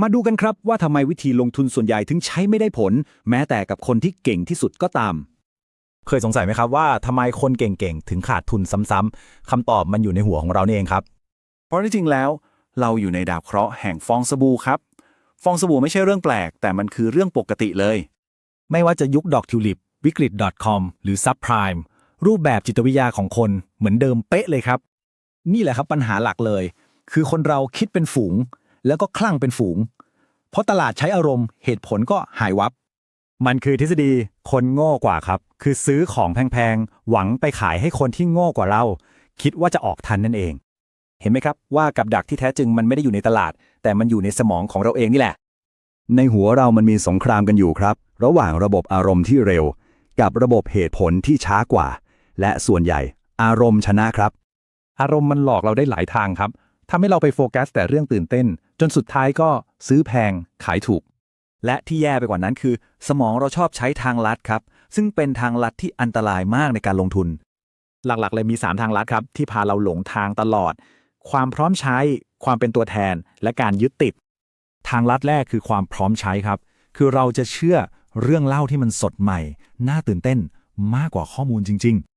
มาดูกันครับว่าทำไมวิธีลงทุนส่วนใหญ่ถึงใช้ไม่ได้ผล แม้แต่กับคนที่เก่งที่สุดก็ตาม เคยสงสัยไหมครับว่าทำไมคนเก่งๆ ถึงขาดทุนซ้ำๆคำตอบมันอยู่ในหัวของเรานี่เองครับ เพราะที่จริงแล้ว เราอยู่ในดาบเคราะห์แห่งฟองสบู่ครับ ฟองสบู่ไม่ใช่เรื่องแปลก แต่มันคือเรื่องปกติเลย ไม่ว่าจะยุคดอกทิวลิป วิกฤต .com หรือซับไพรม์รูปแบบจิตวิทยาของคนเหมือนเดิมเป๊ะเลยครับ นี่แหละครับปัญหาหลักเลย คือคนเราคิดเป็นฝูง แล้วก็คลั่งเป็นฝูง เพราะตลาดใช้อารมณ์เหตุผลก็หายวับ มันคือทฤษฎีคนโง่กว่าครับ คือซื้อของแพงๆ หวังไปขายให้คนที่โง่กว่าเรา คิดว่าจะออกทันนั่นเอง เห็นไหมครับว่ากับดักที่แท้จริงมันไม่ได้อยู่ในตลาด แต่มันอยู่ในสมองของเราเองนี่แหละ ในหัวเรามันมีสงครามกันอยู่ครับ ระหว่างระบบอารมณ์ที่เร็ว กับระบบเหตุผลที่ช้ากว่า และส่วนใหญ่ อารมณ์ชนะครับ อารมณ์มันหลอกเราได้หลายทางครับ ทำให้เราไปโฟกัสแต่เรื่องตื่นเต้น จนสุดท้ายก็ซื้อแพงขายถูก และที่แย่ไปกว่านั้นคือ สมองเราชอบใช้ทางลัดครับ ซึ่งเป็นทางลัดที่อันตรายมากในการลงทุน หลักๆ เลยมี 3 ทางลัดครับ ที่พาเราหลงทางตลอด ความพร้อมใช้ ความเป็นตัวแทน และการยึดติด ทางลัดแรกคือความพร้อมใช้ครับ คือเราจะเชื่อเรื่องเล่าที่มันสดใหม่ น่าตื่นเต้นมากกว่าข้อมูลจริงๆ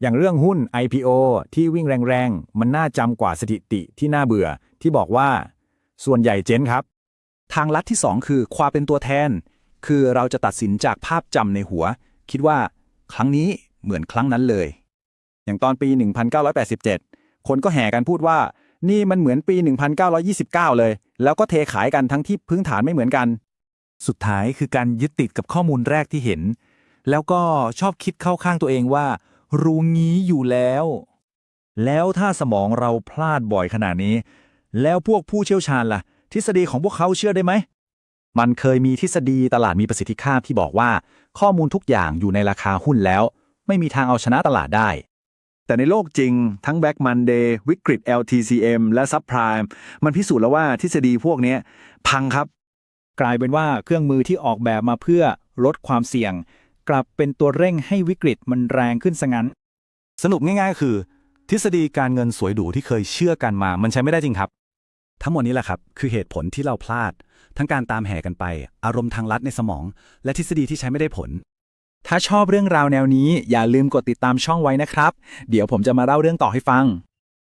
อย่างเรื่องหุ้น IPO ที่วิ่งแรงๆ มันน่าจำกว่าสถิติที่น่าเบื่อ ที่บอกว่า ส่วนใหญ่เจ๊นครับ ทางลัดที่ 2 คือความเป็นตัวแทน คือเราจะตัดสินจากภาพจำในหัว คิดว่า ครั้งนี้เหมือนครั้งนั้นเลย อย่างตอนปี 1987 คนก็แห่กันพูดว่า นี่มันเหมือนปี 1929 เลย แล้วก็เทขายกันทั้งที่พื้นฐานไม่เหมือนกัน สุดท้ายคือการยึดติดกับข้อมูลแรกที่เห็น แล้วก็ชอบคิดเข้าข้างตัวเองว่า รู้งี้อยู่แล้ว แล้วถ้าสมองเราพลาดบ่อยขนาดนี้ แล้วพวกผู้เชี่ยวชาญล่ะ ทฤษฎีของพวกเขาเชื่อได้ไหม มันเคยมีทฤษฎีตลาดมีประสิทธิภาพที่บอกว่า ข้อมูลทุกอย่างอยู่ในราคาหุ้นแล้ว ไม่มีทางเอาชนะตลาดได้ แต่ในโลกจริง ทั้ง Black Monday วิกฤต LTCM และ Subprime มันพิสูจน์แล้วว่าทฤษฎีพวกนี้พังครับ กลายเป็นว่าเครื่องมือที่ออกแบบมาเพื่อลดความเสี่ยง กลับเป็นตัวเร่งให้วิกฤตมันแรงขึ้นซะงั้น สรุปง่ายๆคือ ทฤษฎีการเงินสวยหรูที่เคยเชื่อกันมา มันใช้ไม่ได้จริงครับ ทั้งหมดนี้แหละครับ คือเหตุผลที่เราพลาด ทั้งการตามแห่กันไป อารมณ์ทางลัดในสมอง และทฤษฎีที่ใช้ไม่ได้ผล ถ้าชอบเรื่องราวแนวนี้ อย่าลืมกดติดตามช่องไว้นะครับ เดี๋ยวผมจะมาเล่าเรื่องต่อให้ฟัง